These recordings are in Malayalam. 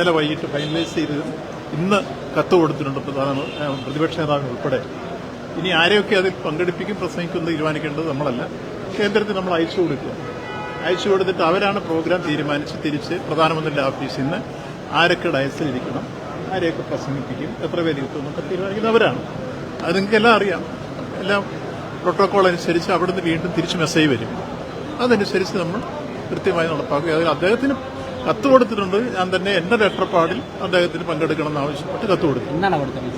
ഇന്നലെ വൈകിട്ട് ഫൈനലൈസ് ചെയ്ത് ഇന്ന് കത്ത് കൊടുത്തിട്ടുണ്ട് പ്രധാന പ്രതിപക്ഷ നേതാവിന് ഉൾപ്പെടെ. ഇനി ആരെയൊക്കെ അതിൽ പങ്കെടുപ്പിക്കും പ്രസംഗിക്കും തീരുമാനിക്കേണ്ടത് നമ്മളല്ല. കേന്ദ്രത്തിൽ നമ്മൾ അയച്ചു കൊടുക്കുക. അയച്ചു കൊടുത്തിട്ട് അവരാണ് പ്രോഗ്രാം തീരുമാനിച്ച് തിരിച്ച് പ്രധാനമന്ത്രിയുടെ ഓഫീസിൽ നിന്ന് ആരൊക്കെ ഡയസിലിരിക്കണം ആരെയൊക്കെ പ്രസംഗിപ്പിക്കും എത്ര പേര് കിട്ടും എന്നൊക്കെ തീരുമാനിക്കുന്നവരാണ് അത് നിങ്ങൾക്കെല്ലാം അറിയാം. എല്ലാം പ്രോട്ടോകോൾ അനുസരിച്ച് അവിടുന്ന് വീണ്ടും തിരിച്ച് മെസ്സേജ് വരും. അതനുസരിച്ച് നമ്മൾ കൃത്യമായി നടപ്പാക്കുക അതിൽ അദ്ദേഹത്തിന് കത്ത് കൊടുത്തിട്ടുണ്ട്. ഞാൻ തന്നെ എന്റെ ലെറ്റർപാടിൽ അദ്ദേഹത്തിന് പങ്കെടുക്കണം എന്ന് ആവശ്യപ്പെട്ട് കത്ത് കൊടുത്തു. എന്നാണ് കൊടുത്തത്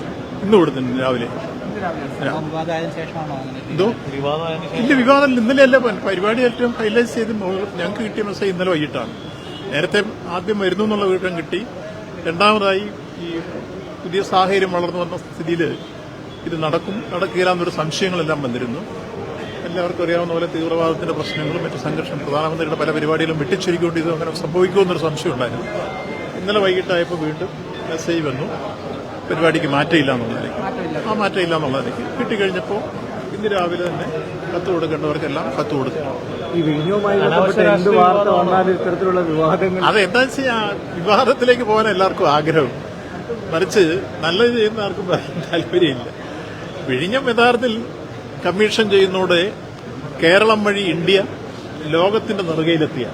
ഇന്ന് കൊടുത്തിട്ടുണ്ട് രാവിലെ. എന്തോ? ഇല്ല വിവാദം ഇന്നലെയല്ല. പരിപാടി ഏറ്റവും ഹൈലൈറ്റ് ചെയ്ത് ഞങ്ങൾക്ക് കിട്ടിയ മെസ്സേജ് ഇന്നലെ വൈകിട്ടാണ്. നേരത്തെ ആദ്യം വരുന്നു എന്നുള്ള വിവരം കിട്ടി. രണ്ടാമതായി ഈ പുതിയ സാഹചര്യം വളർന്നു വന്ന സ്ഥിതിയിൽ ഇത് നടക്കും. നടക്കില്ല എന്നൊരു സംശയങ്ങളെല്ലാം വന്നിരുന്നു. എല്ലാവർക്കും അറിയാവുന്ന പോലെ തീവ്രവാദത്തിന്റെ പ്രശ്നങ്ങളും മറ്റു സംഘർഷം പ്രധാനമന്ത്രിയുടെ പല പരിപാടികളും വെട്ടിച്ചുരുക്കൊണ്ട് ഇത് അങ്ങനെ സംഭവിക്കുമെന്നൊരു സംശയം ഉണ്ടായിരുന്നു. ഇന്നലെ വൈകിട്ടായപ്പോൾ വീണ്ടും മെസ്സേജ് വന്നു. പരിപാടിക്ക് മാറ്റമില്ല എന്നുള്ളതിലേക്ക് ആ മാറ്റമില്ല എന്നുള്ളതിലേക്ക് കിട്ടിക്കഴിഞ്ഞപ്പോൾ ഇന്ന് രാവിലെ തന്നെ കത്ത് കൊടുക്കേണ്ടവർക്കെല്ലാം കത്ത് കൊടുക്കും. ഈ വിഴിഞ്ഞവുമായി ഇത്തരത്തിലുള്ള വിവാദങ്ങൾ അത് എന്താ വെച്ചാൽ വിവാദത്തിലേക്ക് പോകാൻ എല്ലാവർക്കും ആഗ്രഹം. മറിച്ച് നല്ലത് ചെയ്യുന്ന ആർക്കും താല്പര്യമില്ല. വിഴിഞ്ഞം യഥാർത്ഥത്തിൽ കമ്മീഷൻ ചെയ്യുന്നതോടെ കേരളം വഴി ഇന്ത്യ ലോകത്തിന്റെ നെറുകയിലെത്തിയ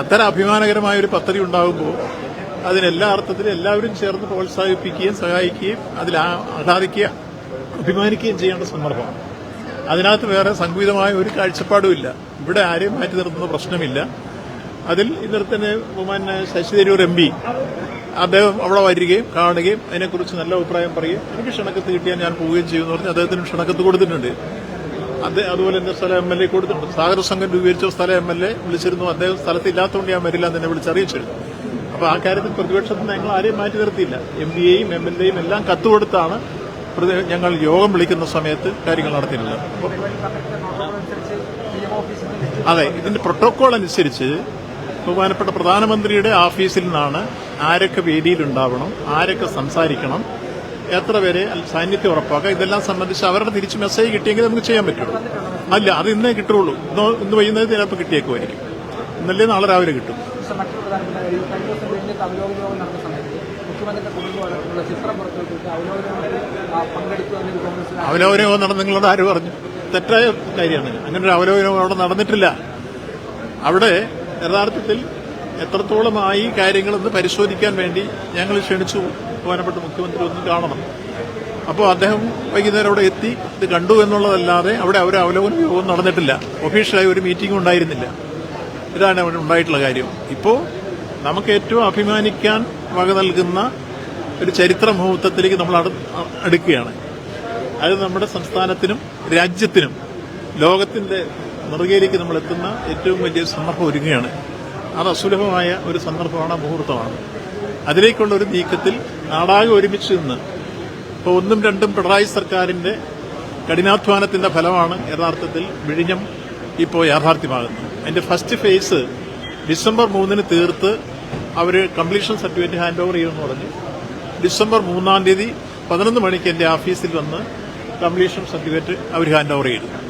അത്തരം അഭിമാനകരമായ ഒരു പദ്ധതി ഉണ്ടാകുമ്പോൾ അതിനെല്ലാ അർത്ഥത്തിലും എല്ലാവരും ചേർന്ന് പ്രോത്സാഹിപ്പിക്കുകയും സഹായിക്കുകയും അതിൽ ആഹ്ലാദിക്കുക അഭിമാനിക്കുകയും ചെയ്യേണ്ട സന്ദർഭമാണ്. അതിനകത്ത് വേറെ സംഗീതമായ ഒരു കാഴ്ചപ്പാടുമില്ല ഇവിടെ ആരെയും മാറ്റി നിർത്തുന്ന പ്രശ്നമില്ല. അതിൽ ഇന്നലെ തന്നെ ബഹുമാന ശശി തരൂർ എം പി അദ്ദേഹം അവിടെ വരികയും കാണുകയും അതിനെക്കുറിച്ച് നല്ല അഭിപ്രായം പറയുകയും എനിക്ക് ക്ഷണക്കത്ത് കിട്ടിയാൽ ഞാൻ പോവുകയും ചെയ്യുമെന്ന് പറഞ്ഞ് അദ്ദേഹത്തിന് ക്ഷണക്കത്ത് കൊടുത്തിട്ടുണ്ട്. അതുപോലെ എന്റെ സ്ഥലം എം എൽ എ കൊടുത്തിട്ടുണ്ട്. സാഗര സംഘം രൂപീകരിച്ച സ്ഥലം എം എൽ എ വിളിച്ചിരുന്നു. അദ്ദേഹം സ്ഥലത്തില്ലാത്തതുകൊണ്ട് ഞാൻ വരില്ല എന്ന് എന്നെ വിളിച്ചറിയിച്ചിരുന്നു. അപ്പോൾ ആ കാര്യത്തിൽ പ്രതിപക്ഷത്തിന് ഞങ്ങൾ ആരെയും മാറ്റി നിർത്തിയില്ല. എം പി എയും എം എൽ എയും എല്ലാം കത്ത് കൊടുത്താണ് പ്രതി- ഞങ്ങൾ യോഗം വിളിക്കുന്ന സമയത്ത് കാര്യങ്ങൾ നടത്തിയിട്ടുള്ളത് അതെ ഇതിന്റെ പ്രോട്ടോകോൾ അനുസരിച്ച് ബഹുമാനപ്പെട്ട പ്രധാനമന്ത്രിയുടെ ഓഫീസിൽ നിന്നാണ് ആരൊക്കെ വേദിയിലുണ്ടാവണം ആരൊക്കെ സംസാരിക്കണം എത്ര പേരെ സാന്നിധ്യം ഉറപ്പാക്കുക ഇതെല്ലാം സംബന്ധിച്ച് അവരുടെ തിരിച്ച് മെസ്സേജ് കിട്ടിയെങ്കിൽ നമുക്ക് ചെയ്യാൻ പറ്റുള്ളൂ. അല്ല അത് ഇന്നേ കിട്ടുള്ളൂ. ഇന്ന് ഇന്ന് വൈകുന്നേരം ചിലപ്പോൾ കിട്ടിയേക്കുമായിരിക്കും. ഇന്നല്ലേ നാളെ രാവിലെ കിട്ടും. അവലോകനം നടന്ന് നിങ്ങളോട് ആര് പറഞ്ഞു? തെറ്റായ കാര്യമാണ്. അങ്ങനെ ഒരു അവലോകനം അവിടെ നടന്നിട്ടില്ല. അവിടെ യഥാർത്ഥത്തിൽ എത്രത്തോളമായി കാര്യങ്ങളെന്ന് പരിശോധിക്കാൻ വേണ്ടി ഞങ്ങൾ ക്ഷണിച്ചു. ബഹുമാനപ്പെട്ട മുഖ്യമന്ത്രി ഒന്ന് കാണണം. അപ്പോൾ അദ്ദേഹം വൈകുന്നേരം അവിടെ എത്തി. ഇത് കണ്ടു എന്നുള്ളതല്ലാതെ അവിടെ അവർ അവലോകന യോഗം നടന്നിട്ടില്ല. ഒഫീഷ്യലായി ഒരു മീറ്റിംഗ് ഉണ്ടായിരുന്നില്ല. ഇതാണ് അവിടെ ഉണ്ടായിട്ടുള്ള കാര്യം. ഇപ്പോൾ നമുക്ക് ഏറ്റവും അഭിമാനിക്കാൻ വക നൽകുന്ന ഒരു ചരിത്ര മുഹൂർത്തത്തിലേക്ക് നമ്മൾ അടുക്കുകയാണ്. അത് നമ്മുടെ സംസ്ഥാനത്തിനും രാജ്യത്തിനും ലോകത്തിന്റെ നെറുകയിലേക്ക് നമ്മൾ എത്തുന്ന ഏറ്റവും വലിയ സന്ദർഭം ഒരുങ്ങുകയാണ്. അത് അസുലഭമായ ഒരു സന്ദർഭമാണ് മുഹൂർത്തമാണ്. അതിലേക്കുള്ള ഒരു നീക്കത്തിൽ നാടാകെ ഒരുമിച്ച് നിന്ന്. ഇപ്പോൾ ഒന്നും രണ്ടും പിണറായി സർക്കാരിന്റെ കഠിനാധ്വാനത്തിന്റെ ഫലമാണ് യഥാർത്ഥത്തിൽ വിഴിഞ്ഞം ഇപ്പോൾ യാഥാർത്ഥ്യമാകുന്നത്. അതിന്റെ ഫസ്റ്റ് ഫേസ് ഡിസംബർ മൂന്നിന് തീർത്ത് അവർ കംപ്ലീഷൻ സർട്ടിഫിക്കറ്റ് ഹാൻഡ് ഓവർ ചെയ്യുമെന്ന് പറഞ്ഞു. ഡിസംബർ മൂന്നാം തീയതി പതിനൊന്ന് മണിക്ക് എന്റെ ഓഫീസിൽ വന്ന് കംപ്ലീഷൻ സർട്ടിഫിക്കറ്റ് അവർ ഹാൻഡ് ഓവർ ചെയ്തു.